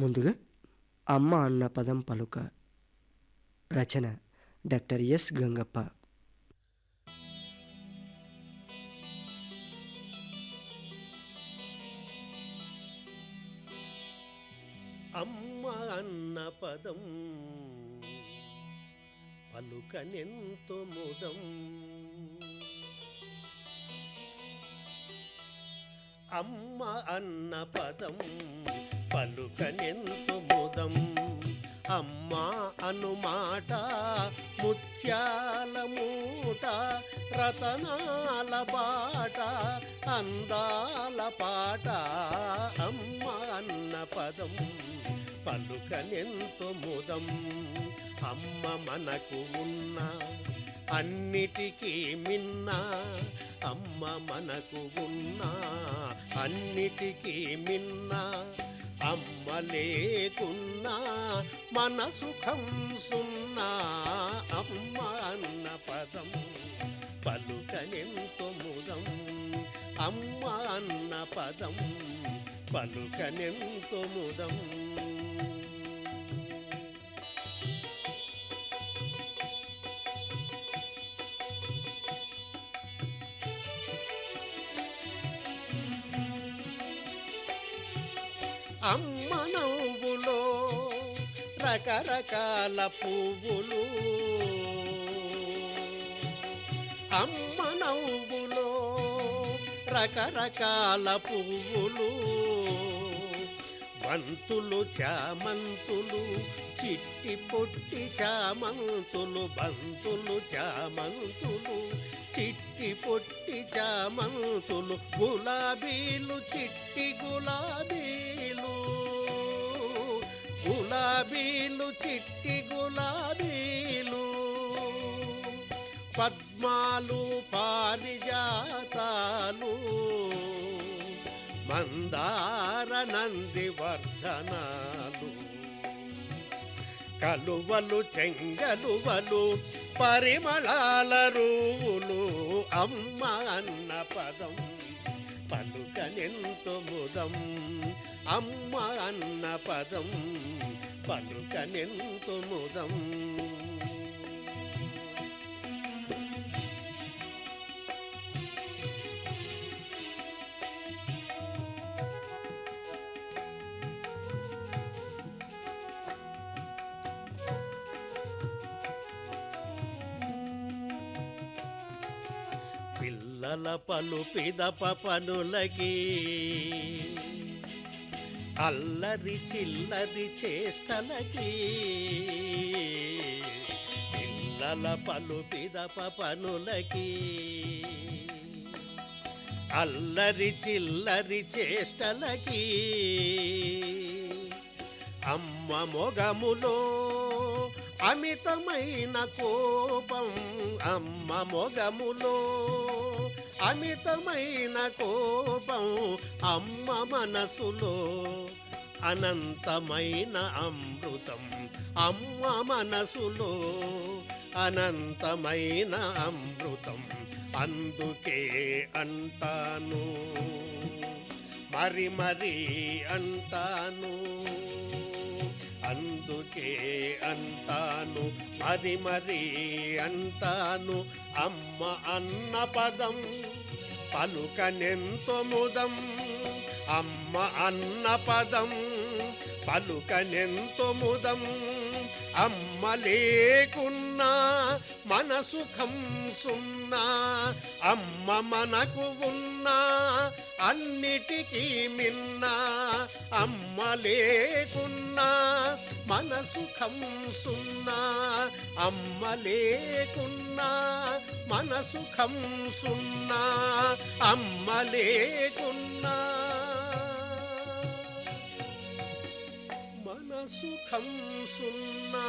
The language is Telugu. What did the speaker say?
ముందుగా అమ్మ అన్న పదం పలుక. రచన డాక్టర్ ఎస్ గంగప్ప. అమ్మ అన్న పదం పలుకనెంతో ముదం. అమ్మ అన్న పదం పలుకనెంతు ముదం. అమ్మా అనుమాట ముత్యాల మూట రతనాల బాట అందాల పాట. అమ్మ అన్న పదం పలుకనెంతు ముదం. అమ్మ మనకు ఉన్న అన్నిటికీ మిన్న అమ్మ మనకు ఉన్న అన్నిటికీ మిన్నా అమ్మ లేకున్నా మన సుఖం సున్నా అమ్మ అన్న పదం పలుకనెంతో ముదం. అమ్మ అన్న పదం పలుకనెంతో ముదం. అమ్మ నవ్వులో రకరకాల పువ్వులు. అమ్మ నవ్వులో రకరకాల పువ్వులు. బంతులు చామంతులు చిట్టి పొట్టి చామంతులు బంతులు చామంతులు చిట్టి పొట్టి చామంతులు గులాబీలు చిట్టి గులాబీలు. గులాబీలు చిట్టి గులాబీలు. పద్మాలు పారిజాతాలు. మందార నంది వర్ధనాలు. కలువలు చెంగలువలు పరిమళాల రూవులు అమ్మ అన్న పదం. పలుకనెంతో ముదం. అమ్మ అన్న పదం. పలుకనెంతో ముదం. పిల్లల పలు పిదప పనులకి అల్లరి చిల్లరి చేష్టలకి పిల్లల పలు పిదప పనులకి అల్లరి చిల్లరి చేష్టలకి అమ్మ మొగములో అమితమైన కోపం అమ్మ మొగములో. అమితమైన కోపం అమ్మ మనసులో. అనంతమైన అమృతం అమ్మ మనసులో. అనంతమైన అమృతం అందుకే అంటాను. మరి మరి అంటాను. అందుకే అంటాను మరి మరి అంటాను అమ్మ అన్న పదం పలుకనెంతో ముదం. అమ్మ అన్న పదం పలుకనెంతో ముదం. అమ్మ లేకున్నా మన సుఖం సున్నా అమ్మ మనకు ఉన్నా అన్నిటికీ మిన్నా అమ్మ లేకున్నా మన సుఖం సున్నా అమ్మ లేకున్నా మన సుఖం సున్నా అమ్మ లేకున్నా. మన సుఖం సున్నా